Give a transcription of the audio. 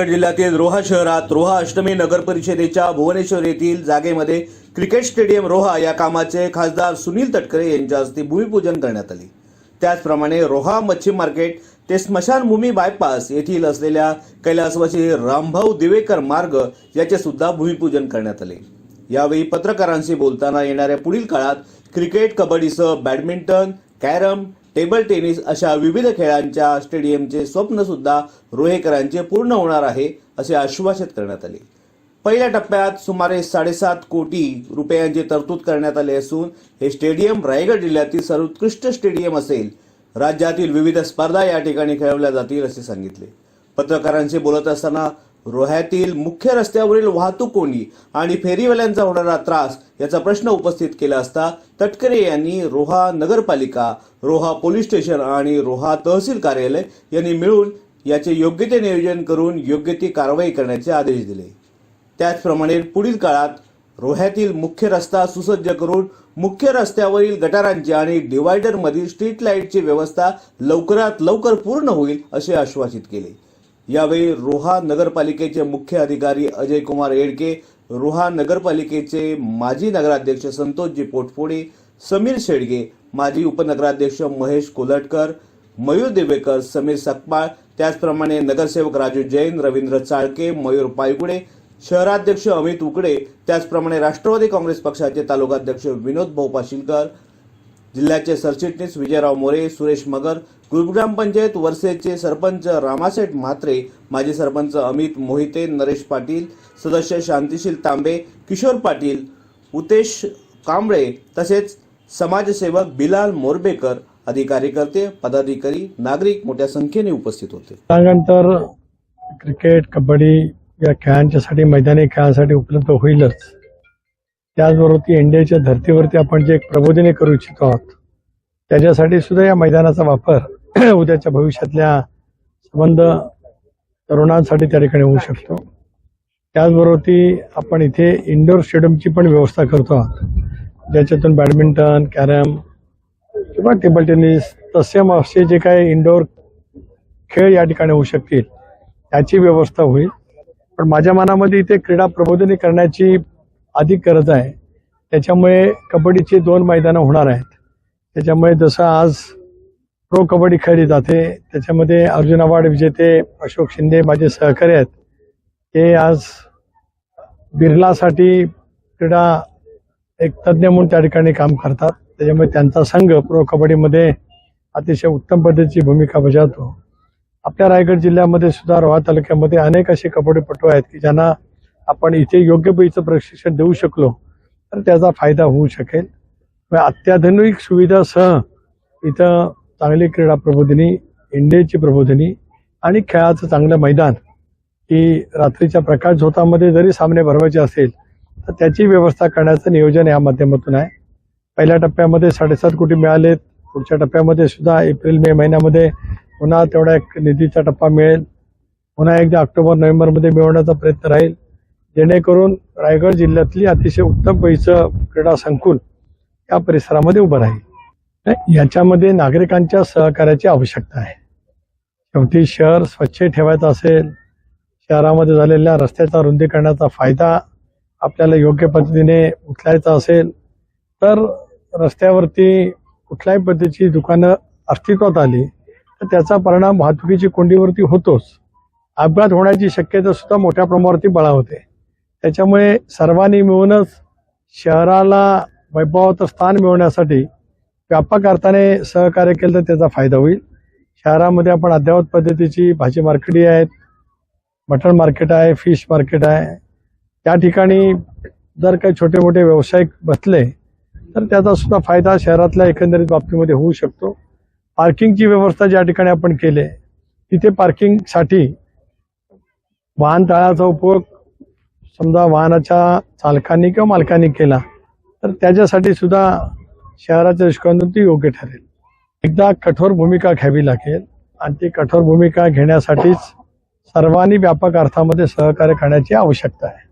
रायगड जिल्ह्यातील रोहा शहरात रोहा अष्टमी नगर परिषदेच्या भुवनेश्वर येथील जागेमध्ये क्रिकेट स्टेडियम रोहा या कामाचे खासदार सुनील तटकरे यांच्या हस्ते भूमिपूजन करण्यात आले. त्याचप्रमाणे रोहा मच्छी मार्केट ते स्मशानभूमी बायपास येथील असलेल्या कैलासवासी रामभाऊ दिवेकर मार्ग याचे सुद्धा भूमिपूजन करण्यात आले. यावेळी पत्रकारांशी बोलताना येणाऱ्या पुढील काळात क्रिकेट कबड्डीसह बॅडमिंटन कॅरम टेबल टेनिस अशा विविध खेळांच्या स्टेडियमचे स्वप्न सुद्धा रोहेकरांचे पूर्ण होणार आहे असे आश्वासित करण्यात आले. पहिल्या टप्प्यात सुमारे साडेसात कोटी रुपयांची तरतूद करण्यात आली असून हे स्टेडियम रायगड जिल्ह्यातील सर्वोत्कृष्ट स्टेडियम असेल. राज्यातील विविध स्पर्धा या ठिकाणी खेळवल्या जातील असे सांगितले. पत्रकारांशी बोलत असताना रोह्यातील मुख्य रस्त्यावरील वाहतूक कोंडी आणि फेरीवाल्यांचा होणारा त्रास याचा प्रश्न उपस्थित केला असता तटकरे यांनी रोहा नगरपालिका रोहा पोलीस स्टेशन आणि रोहा तहसील कार्यालय यांनी मिळून याचे योग्य ते नियोजन करून योग्य ती कारवाई करण्याचे आदेश दिले. त्याचप्रमाणे पुढील काळात रोह्यातील मुख्य रस्ता सुसज्ज करून मुख्य रस्त्यावरील गटारांची आणि डिवायडरमधील स्ट्रीट लाईटची व्यवस्था लवकरात लवकर पूर्ण होईल असे आश्वासित केले. यावेळी रोहा नगरपालिकेचे मुख्य अधिकारी अजय कुमार येडके रोहा नगरपालिकेचे माजी नगराध्यक्ष संतोषजी पोटफोडे समीर शेडगे माजी उपनगराध्यक्ष महेश कोलटकर मयूर देवेकर समीर सकपाळ त्याचप्रमाणे नगरसेवक राजू जैन रवींद्र चाळके मयूर पायगुडे शहराध्यक्ष अमित उकडे त्याचप्रमाणे राष्ट्रवादी काँग्रेस पक्षाचे तालुकाध्यक्ष विनोद भाऊ पाशिलकर जिल्ह्याचे सरचिटणीस विजयराव मोरे सुरेश मगर ग्रामपंचायत वर्सेचे सरपंच रामासेठ म्हात्रे माजी सरपंच अमित मोहिते नरेश पाटील सदस्य शांतिशील तांबे किशोर पाटील उतेश कांबळे तसेच समाजसेवक बिलाल मोरबेकर आदी कार्यकर्ते पदाधिकारी नागरिक मोठ्या संख्येने उपस्थित होते. त्यानंतर क्रिकेट कबड्डी या खेळांच्यासाठी मैदानी खेळांसाठी उपलब्ध होईलच. त्याचबरोबर ती इंडियाच्या धर्तीवरती आपण जे प्रबोधिनी करू इच्छितो आहोत त्याच्यासाठी सुद्धा या मैदानाचा वापर उद्याच्या भविष्यातल्या संबंध तरुणांसाठी त्या ठिकाणी होऊ शकतो. त्याचबरोबर ती आपण इथे इंडोर स्टेडियमची पण व्यवस्था करतो आहोत. ज्याच्यातून बॅडमिंटन कॅरम किंवा टेबल टेनिस तसे असे जे काही इंडोर खेळ या ठिकाणी होऊ शकतील याची व्यवस्था होईल. पण माझ्या मनामध्ये इथे क्रीडा प्रबोधनी करण्याची अधिक गरज आहे. त्याच्यामुळे कबड्डीची दोन मैदानं होणार आहेत. त्याच्यामुळे जसं आज प्रो कबड्डी खेळली जाते. त्याच्यामध्ये अर्जुन अवॉर्ड विजेते अशोक शिंदे माझे सहकारी आहेत. ते आज बिर्लासाठी क्रीडा एक तज्ज्ञ म्हणून त्या ठिकाणी काम करतात. त्याच्यामुळे त्यांचा संघ प्रो कबड्डीमध्ये अतिशय उत्तम पद्धतीची भूमिका बजावतो. आपल्या रायगड जिल्ह्यामध्ये सुद्धा रोहा तालुक्यामध्ये अनेक असे कबड्डीपटू आहेत की ज्यांना आपण इथे योग्य पैचं प्रशिक्षण देऊ शकलो तर त्याचा फायदा होऊ शकेल. अत्याधुनिक सुविधासह इथं चांगली क्रीडा प्रबोधिनी इंडियाची प्रबोधिनी आणि खेळाचं चांगलं मैदान की रात्रीच्या प्रकाश झोतामध्ये जरी सामने भरवायचे असेल तर त्याची व्यवस्था करण्याचं नियोजन या माध्यमातून आहे. पहिल्या टप्प्यामध्ये साडेसात कोटी मिळालेत पुढच्या टप्प्यामध्ये सुद्धा एप्रिल मे महिन्यामध्ये पुन्हा तेवढा एक निधीचा टप्पा मिळेल. पुन्हा एकदा ऑक्टोबर नोव्हेंबरमध्ये मिळवण्याचा प्रयत्न राहील. जेणेकरून रायगड जिल्ह्यातली अतिशय उत्तम पैसा क्रीडा संकुल या परिसरामध्ये उभं राहील. याच्यामध्ये नागरिकांच्या सहकार्याची आवश्यकता आहे. शेवटी शहर स्वच्छ ठेवायचं असेल शहरामध्ये झालेल्या रस्त्याचा रुंदीकरणाचा फायदा आपल्याला योग्य पद्धतीने उचलायचा असेल तर रस्त्यावरती कुठल्याही पद्धतीची दुकानं अस्तित्वात आली तर त्याचा परिणाम वाहतुकीची कोंडीवरती होतोच. अपघात होण्याची शक्यता सुद्धा मोठ्या प्रमाणावरती बळावते त्याच्यामुळे सर्वांनी मिळूनच शहराला वैभवाचं स्थान मिळवण्यासाठी व्यापक अर्थाने सहकार्य केलं तर त्याचा फायदा होईल. शहरामध्ये आपण अद्ययावत पद्धतीची भाजी मार्केटही आहेत मटण मार्केट आहे फिश मार्केट आहे. त्या ठिकाणी जर काही छोटे मोठे व्यावसायिक बसले तर त्याचा सुद्धा फायदा शहरातल्या एकंदरीत बाबतीमध्ये होऊ शकतो. पार्किंगची व्यवस्था ज्या ठिकाणी आपण केली तिथे पार्किंगसाठी वाहनतळाचा उपयोग समजा वाहनाच्या चालकांनी किंवा मालकांनी केला तर त्याच्यासाठी सुद्धा शहराच्या दृष्टिकोनातून ती योग्य ठरेल. एकदा कठोर भूमिका घ्यावी लागेल आणि ती कठोर भूमिका घेण्यासाठीच सर्वांनी व्यापक अर्थामध्ये सहकार्य करण्याची आवश्यकता आहे.